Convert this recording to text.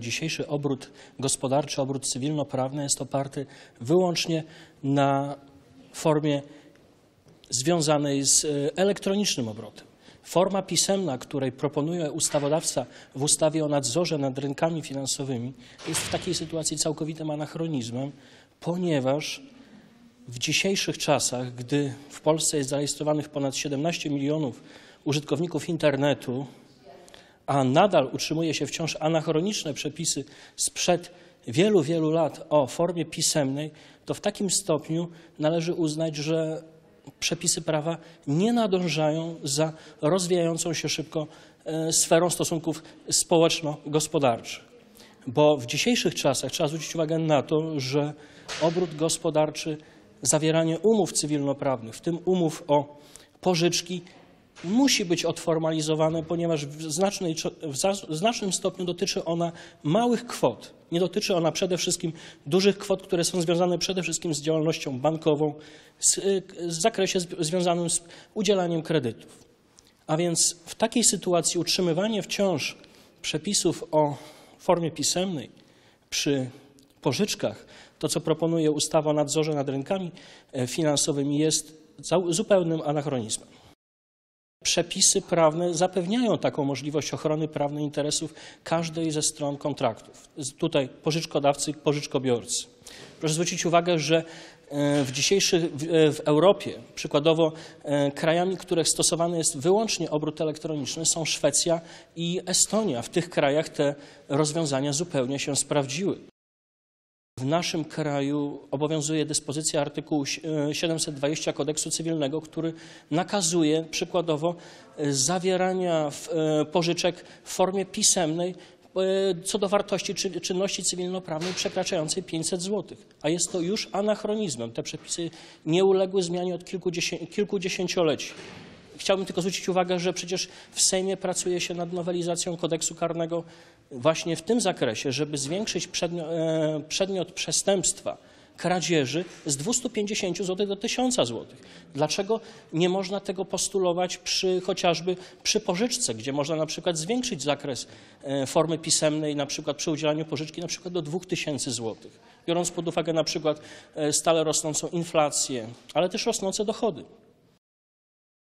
dzisiejszy obrót gospodarczy, obrót cywilnoprawny jest oparty wyłącznie na formie związanej z e, elektronicznym obrotem. Forma pisemna, której proponuje ustawodawca w ustawie o nadzorze nad rynkami finansowymi, jest w takiej sytuacji całkowitym anachronizmem, ponieważ w dzisiejszych czasach, gdy w Polsce jest zarejestrowanych ponad 17 milionów użytkowników internetu, a nadal utrzymuje się wciąż anachroniczne przepisy sprzed wielu, wielu lat o formie pisemnej, to w takim stopniu należy uznać, że przepisy prawa nie nadążają za rozwijającą się szybko e, sferą stosunków społeczno-gospodarczych. Bo w dzisiejszych czasach trzeba zwrócić uwagę na to, że obrót gospodarczy, zawieranie umów cywilnoprawnych, w tym umów o pożyczki, musi być odformalizowane, ponieważ w, znacznej, w znacznym stopniu dotyczy ona małych kwot. Nie dotyczy ona przede wszystkim dużych kwot, które są związane przede wszystkim z działalnością bankową, z, y, z zakresie związanym z udzielaniem kredytów. A więc w takiej sytuacji utrzymywanie wciąż przepisów o formie pisemnej przy pożyczkach, to co proponuje ustawa o nadzorze nad rynkami e, finansowymi, jest zupełnym anachronizmem. Przepisy prawne zapewniają taką możliwość ochrony prawnej interesów każdej ze stron kontraktów. Tutaj pożyczkodawcy pożyczkobiorcy. Proszę zwrócić uwagę, że e, w dzisiejszych e, w Europie, przykładowo e, krajami, których stosowany jest wyłącznie obrót elektroniczny są Szwecja i Estonia. W tych krajach te rozwiązania zupełnie się sprawdziły. W naszym kraju obowiązuje dyspozycja artykułu e, 720 kodeksu cywilnego, który nakazuje przykładowo e, zawierania e, pożyczek w formie pisemnej e, co do wartości czy- czynności cywilnoprawnej przekraczającej 500 zł. A jest to już anachronizmem. Te przepisy nie uległy zmianie od kilkudziesię- kilkudziesięcioleci. Chciałbym tylko zwrócić uwagę, że przecież w Sejmie pracuje się nad nowelizacją kodeksu karnego właśnie w tym zakresie, żeby zwiększyć przedmiot, e, przedmiot przestępstwa kradzieży z 250 zł do 1000 zł. Dlaczego nie można tego postulować przy, chociażby przy pożyczce, gdzie można na przykład zwiększyć zakres e, formy pisemnej, na przykład przy udzielaniu pożyczki na przykład do 2000 zł, biorąc pod uwagę na przykład e, stale rosnącą inflację, ale też rosnące dochody.